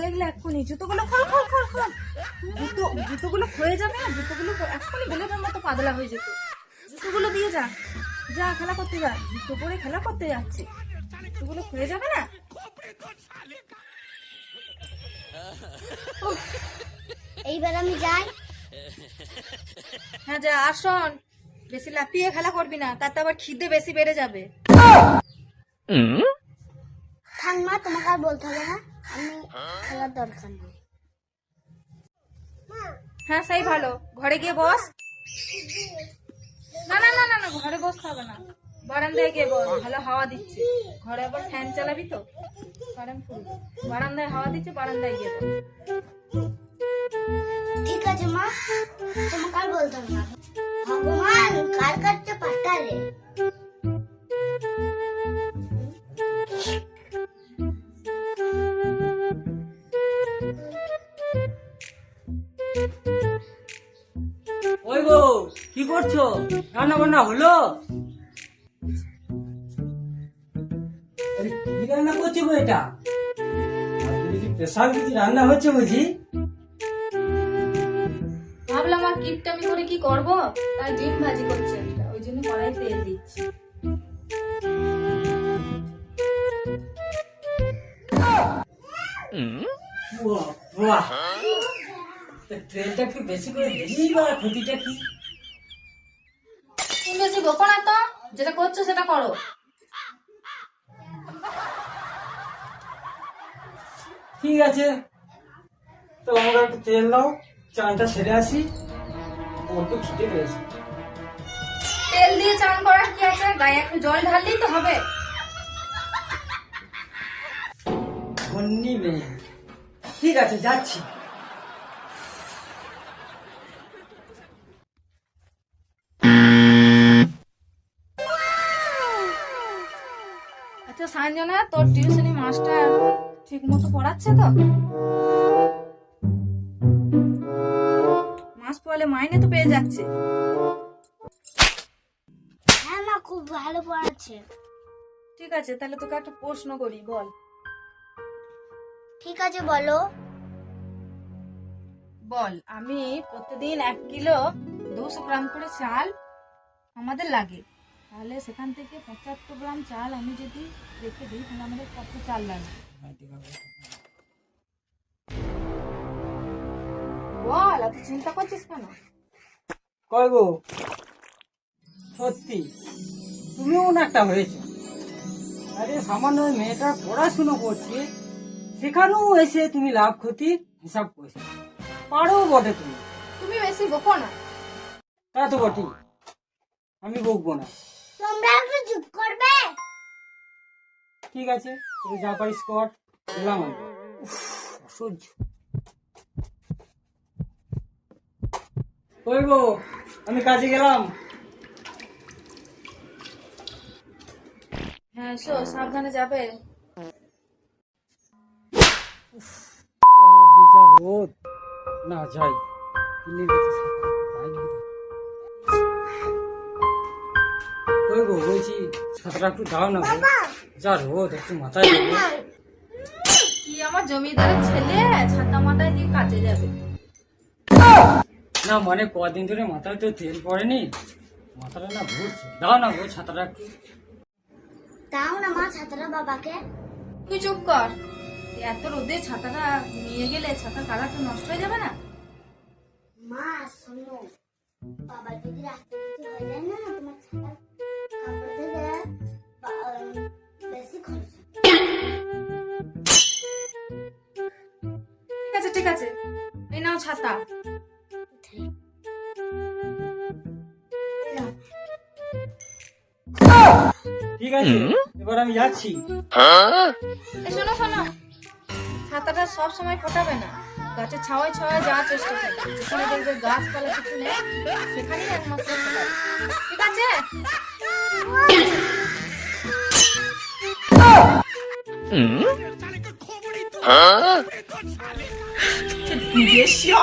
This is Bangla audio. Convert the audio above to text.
দেখলে এক্ষুনি জুতোগুলো খোল খোল খোল খোল। জুতো জুতোগুলো ক্ষয়ে যাবে না জুতোগুলো এক্ষুনি বেলুনের মতো পাতলা হয়ে যেত। জুতোগুলো দিয়ে যা যা খেলা করতে যা জুতো পরে খেলা করতে যাচ্ছে। জুতোগুলো ক্ষয়ে যাবে না? এইবার আমি যাই। হ্যাঁ যা আর শোন বেশি লাফিয়ে খেলা করবি না তাতে আবার খিদে বেশি বেড়ে যাবে। ঠাকমা তোমাকে আর বলতে হবে না। আমি খেলার দরকার নেই। হ্যাঁ সেই ভালো। ঘরে গিয়ে বস। না না না না না ঘরে বস খাবে না। বারান্দায় গিয়ে বস। ভালো হাওয়া দিচ্ছে। ঘরে আবার ফ্যান চালাবি তো? কারেন্ট ফুলবে বারান্দায় হাওয়া দিচ্ছে বারান্দায় গিয়ে বস। ঠিক আছে মা। তোমাকে আর বলতে হবে না। ভগবান কার কাছে পাঠালে? ওই গো কি করছ? রান্না বান্না হলো কি রান্না করছ গো এটা? স্পেশাল কিছু রান্না হচ্ছে বুঝি? ভাবলাম আর কিপটামি করে কি করব? তাই ডিম ভাজি করছে ওই জন্য কড়াই তেল দিচ্ছি। বাহ, বাহ। তেলটা একটু বেশি করে দিলেই বা ক্ষতিটা কি? তুমি বেশি বকো না তো যেটা করছ সেটা করো। ঠিক আছে। তো আমরা একটু তেল দাও চানটা সেরে আসি। তো ছুটে পেয়েছে। তেল দিয়ে চান করার কি আছে? গায়ে একটু জল ঢাললেই তো হবে। ধন্যি মেয়ে। ঠিক আছে যাচ্ছি। আচ্ছা সাঞ্জনা তোর টিউশনি মাস্টার ঠিক মতো পড়াচ্ছে তো? মাস পড়লে মাইনে তো পেয়ে যাচ্ছে। হ্যাঁ মা খুব ভালো পড়াচ্ছে। ঠিক আছে তাহলে তোকে একটা প্রশ্ন করি বল। ঠিক আছে বলো। বল আমি প্রতিদিন এক কিলো দুশো গ্রাম করে চাল আমাদের লাগে। তাহলে সেখান থেকে পঁচাত্তর গ্রাম চাল আমি যদি রেখে দিই তাহলে আমাদের কত চাল লাগবে? বল এত চিন্তা করছিস কেন? কয় গো? সত্যি? তুমিও একটা হয়েছে। আরে সামান্য ওই মেয়েটা পড়াশুনো করছে সেখানেও এসে তুমি লাভ ক্ষতির হিসাব করছ। পারো বটে তুমি। তুমি বেশি বকো না। তা তো বটি আমি বকবো না। তোমরা একটু চুপ করবে? ঠিক আছে তুই যা পারিস কর দিলাম আমি অসহ্য। ওই গো আমি কাজে গেলাম। হ্যাঁ এসো সাবধানে যাবে। বিজা রোদ। না যাই দিল্লির তো। ওই গো? বলছি ছাতাটা একটু দাও না যা রোদ একটু মাথায় দেবো কি আমার জমিদারের ছেলে? ছাতা মাথায় দিয়ে কাজে যাবে। না মানে কদিন ধরে মাথায় তো তেল পড়েনি। মাথাটা না ঘুরছে। দাও না গো ছাতাটা একটু। দাও না মা ছাত্রা বাবাকে। তুই চুপ কর। এত রোদে ছাতাটা নিয়ে গেলে ছাতার কালারটা নষ্ট হয়ে যাবে না? মা শোনো। বাবা যদি রাস্তা হয়ে যায় না তোমার ছাতা আছে। ঠিক আছে এই নাও ছাতা। ঠিক আছে এবার আমি যাচ্ছি। শোনো শোনো। ছাতাটা সব সময় ফোটাবে না। গাছের ছাওয়ায় ছাওয়ায় যাওয়ার চেষ্টা করবে। যেখানে দেখবে গাছপালা কিছু নেই সেখানেই একমাত্র ঠিক আছে? 你别笑。